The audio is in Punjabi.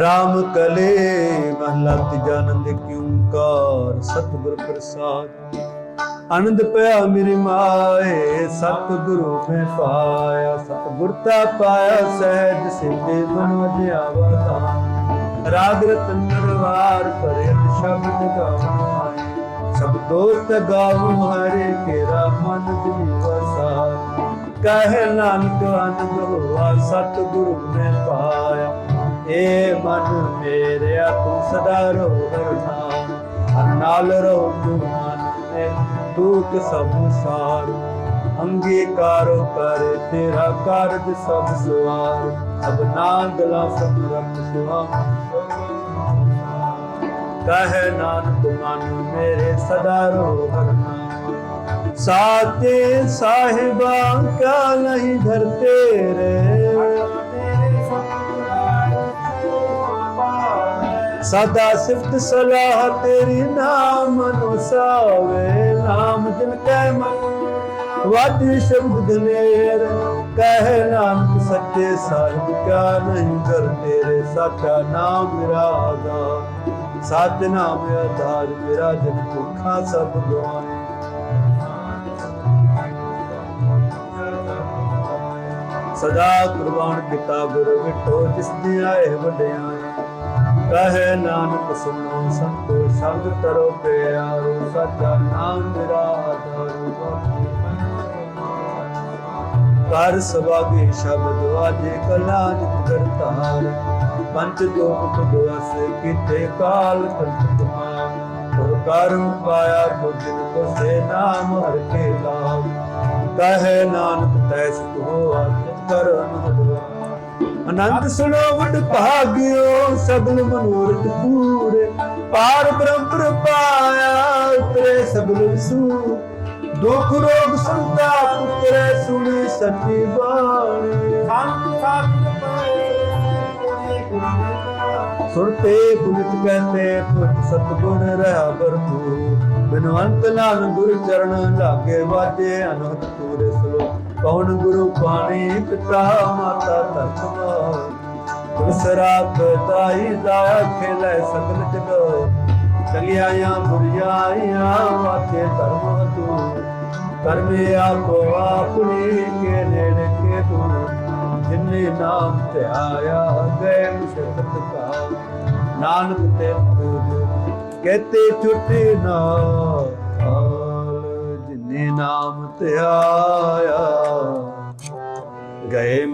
ਰਾਮ ਕਲੇ ਮਹਲਾ ਤੀਜਾ ਆਨੰਦ ਕਿਉਂਕਾਰ ਸਤਿਗੁਰ ਪ੍ਰਸਾਦ। ਆਨੰਦ ਪਿਆ ਮੇਰੀ ਮਾਏ, ਸਤਿਗੁਰੂ ਮੈਂ ਪਾਇਆ। ਸਤਿਗੁਰ ਤਾ ਪਾਇਆ, ਸਹਿਜ ਸਿੱਧੇ ਮਨ ਵਜਿਆਵਾ ਤਾਂ। ਰਾਗ ਰਤਨ ਨਰਵਾਰ ਭਰੇ ਸ਼ਬਦ ਗਾਵਾਂ। ਸਭ ਦੋਸਤ ਗਾਉ ਹਰੇ ਕੇਰਾ ਮਨ ਦਿਲ ਵਸਾ ਕਹੇ ਨਾਨਕ, ਆਨੰਦ ਹੋਆ, ਸਤਿਗੁਰੂ ਮੈਂ ਪਾਇਆ। ਏ ਮਨ ਮੇਰਿਆ ਤੂੰ ਸਦਾ ਰੋ ਨਾਮ ਹਰ ਨਾਲ ਰੋ ਤੂੰ ਮਨ ਮੇ ਦੁਖ ਸਭ ਅੰਗੀਕਾਰੋ ਕਰ, ਤੇਰਾ ਕਾਰਜ ਸਭ ਸਵਾਰ। ਸਭ ਨਾਗਲਾ ਸਭ ਰਖ ਸੁਹਾਮ ਕਹੇ ਨਾਨਕ, ਮਨ ਮੇਰੇ ਸਦਾ ਰੋ ਨਾਮ ਸਾਤੇ ਸਾਹਿਬਾ ਕਾ ਨਹੀਂ ਧਰ ਤੇਰੇ ਸਦਾ ਸਿਫਤ ਸਲਾਹ ਤੇਰੀ ਨਾਮ ਅਨੁਸਾਵੇ, ਨਾਮ ਜਿਨ ਕੈ ਮਨ, ਵਾਦੀ ਸ਼ਬਦ ਦਲੇਰ, ਕਹਿ ਨਾਨਕ ਸੱਚੇ ਸਾਹਿਬ ਕਾ ਨਹੀਂ ਕਰ ਤੇਰੇ ਸਾਚਾ ਨਾਮ ਮੇਰਾ ਆਧਾਰ ਨਾਮ ਆਧਾਰ ਮੇਰਾ ਜਨ ਭੁੱਖਾ ਸਭ ਗਵਾਏ। ਸਦਾ ਕੁਰਬਾਨ ਕੀਤਾ ਗੁਰੂ ਵਿਟੋ ਜਿਸ ਦੀ ਆਏ ਵਡਿਆਈ ਕਹੇ ਨਾਨਕ ਸੁਣੋ ਸੰਤੋ ਸੰਗ ਤਰੋ ਪਿਆਰੋ, ਸੱਚਾ ਨਾਮ ਮੇਰਾ ਆਧਾਰ ਕਰ ਸਵਾਗੇ ਸ਼ਬਦ ਵਾਜੇ, ਕਲਾ ਕਰਤਾਰ। ਪੰਜ ਦੋਖ ਦੁਆਸ ਕਿਤੇ ਕਾਲ ਕੰਤ ਤੁਮਾਰ ਹੋਰ ਪਾਇਆ ਕੁਜਨ ਕੋ ਸੇ ਨਾਮ ਹਰ ਕੇ ਲਾਭ। ਕਹੇ ਨਾਨਕ, ਤੈਸ ਤੋ ਆਤਮ ਕਰ ਅਨਹਦਵਾ ਅਨੰਤ ਸੁਣੋ ਵਡ ਭਾਗਿਓ ਸਗਲ ਮਨੋਰਥ ਪੂਰੇ। ਪਾਰ ਬ੍ਰਹਮ ਪਾਇਆ ਉਤਰੇ ਸਗਲ ਵਿਸੂ ਦੁਖ ਰੋਗ ਸੰਤਾਪ ਉਤਰੇ ਸੁਣੀ ਬਾਣੀ। ਸੰਤ ਪਾਏ ਸੁਣਤੇ ਪੁਨਿਤ ਕਹਤੇ ਪੁੱਤ ਸਤਗੁਣ ਰਹਾ ਭਰਪੂਰ। ਬਿਨਵੰਤ ਲਾਲ ਗੁਰ ਚਰਨ ਲਾਗੇ ਵਾਜੇ ਅਨਹਦ ਪੂਰੇ ਕੌਣ ਗੁਰੂ ਪਾਣੀ ਪਿਤਾ ਮਾਤਾ ਧਰਮ ਦੂਸਰਾ ਤਾਈ ਦਾ ਖੇਲੇ ਸਗਲ ਜਗ ਚਲਿਆਇਆ ਬੁਰੀਆਈਆਂ ਵਾਤੇ ਧਰਮ ਤੂੰ ਕਰਮੇ ਆਪੋ ਆਪਣੀ ਕੇ ਨੇੜੇ ਕੇ ਤੂੰ ਜਿਨੇ ਨਾਮ ਧਿਆਇਆ ਗਏ ਮੁਸ਼ਕਤ ਕਾ ਨਾਨਕ ਤੇ ਪੂਜ ਕਹਤੇ ਛੁੱਟੇ ਨਾ।